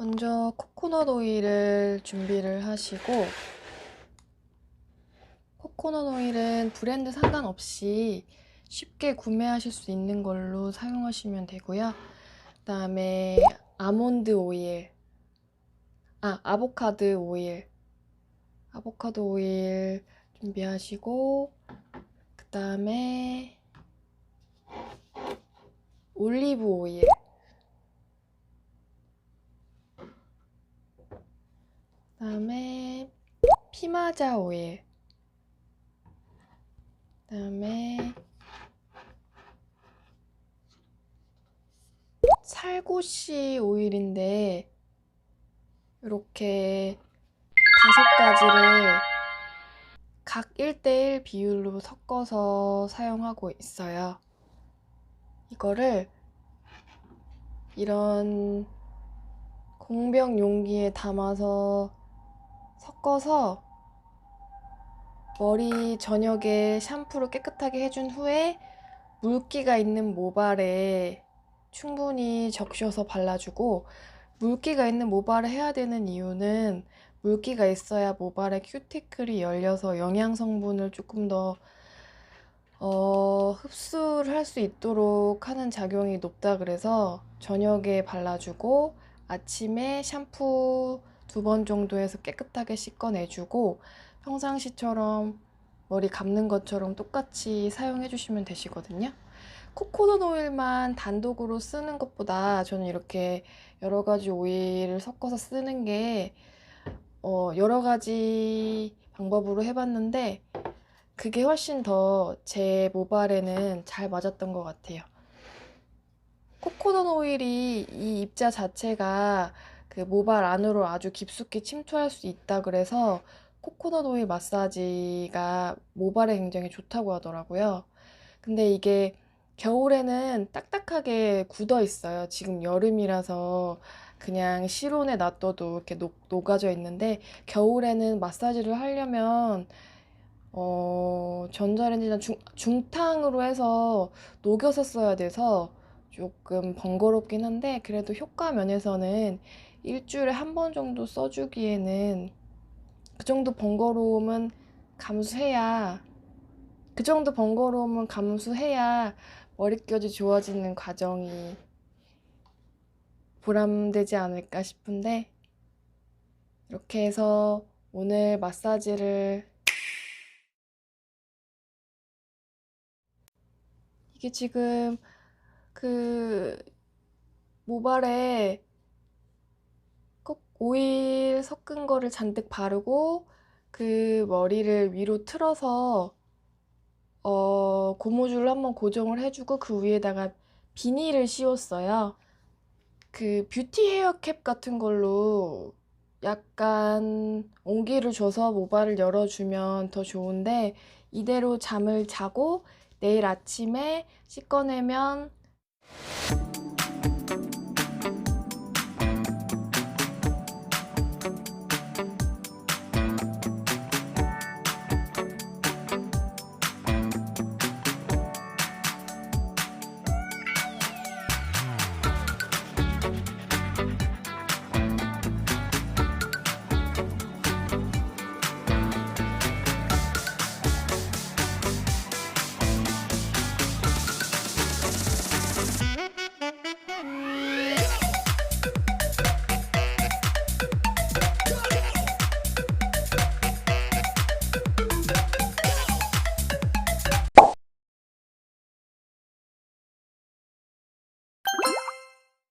먼저 코코넛 오일을 준비를 하시고 코코넛 오일은 브랜드 상관없이 쉽게 구매하실 수 있는 걸로 사용하시면 되고요. 그 다음에 아몬드 오일, 아 아보카도 오일, 아보카도 오일 준비하시고 그 다음에 올리브 오일, 그다음에 피마자 오일, 그다음에 살구씨 오일인데 이렇게 다섯 가지를 각 1대1 비율로 섞어서 사용하고 있어요. 이거를 이런 공병 용기에 담아서 섞어서 머리 저녁에 샴푸로 깨끗하게 해준 후에 물기가 있는 모발에 충분히 적셔서 발라주고 물기가 있는 모발을 해야 되는 이유는 물기가 있어야 모발에 큐티클이 열려서 영양 성분을 조금 더 어, 흡수를 할 수 있도록 하는 작용이 높다 그래서 저녁에 발라주고 아침에 샴푸 두 번 정도 해서 깨끗하게 씻어내주고 평상시처럼 머리 감는 것처럼 똑같이 사용해 주시면 되시거든요. 코코넛 오일만 단독으로 쓰는 것보다 저는 이렇게 여러 가지 오일을 섞어서 쓰는 게 어, 여러 가지 방법으로 해봤는데 그게 훨씬 더 제 모발에는 잘 맞았던 것 같아요. 코코넛 오일이 이 입자 자체가 그 모발 안으로 아주 깊숙이 침투할 수 있다 그래서 코코넛 오일 마사지가 모발에 굉장히 좋다고 하더라고요. 근데 이게 겨울에는 딱딱하게 굳어 있어요. 지금 여름이라서 그냥 실온에 놔둬도 이렇게 녹, 녹아져 있는데 겨울에는 마사지를 하려면 어, 전자레인지나 중, 중탕으로 해서 녹여서 써야 돼서 조금 번거롭긴 한데 그래도 효과 면에서는 일주일에 한 번 정도 써주기에는 그 정도 번거로움은 감수해야 그 정도 번거로움은 감수해야 머릿결이 좋아지는 과정이 보람되지 않을까 싶은데 이렇게 해서 오늘 마사지를 이게 지금 그 모발에 꼭 오일 섞은 거를 잔뜩 바르고 그 머리를 위로 틀어서 어, 고무줄로 한번 고정을 해주고 그 위에다가 비닐을 씌웠어요. 그 뷰티 헤어캡 같은 걸로 약간 온기를 줘서 모발을 열어주면 더 좋은데 이대로 잠을 자고 내일 아침에 씻어내면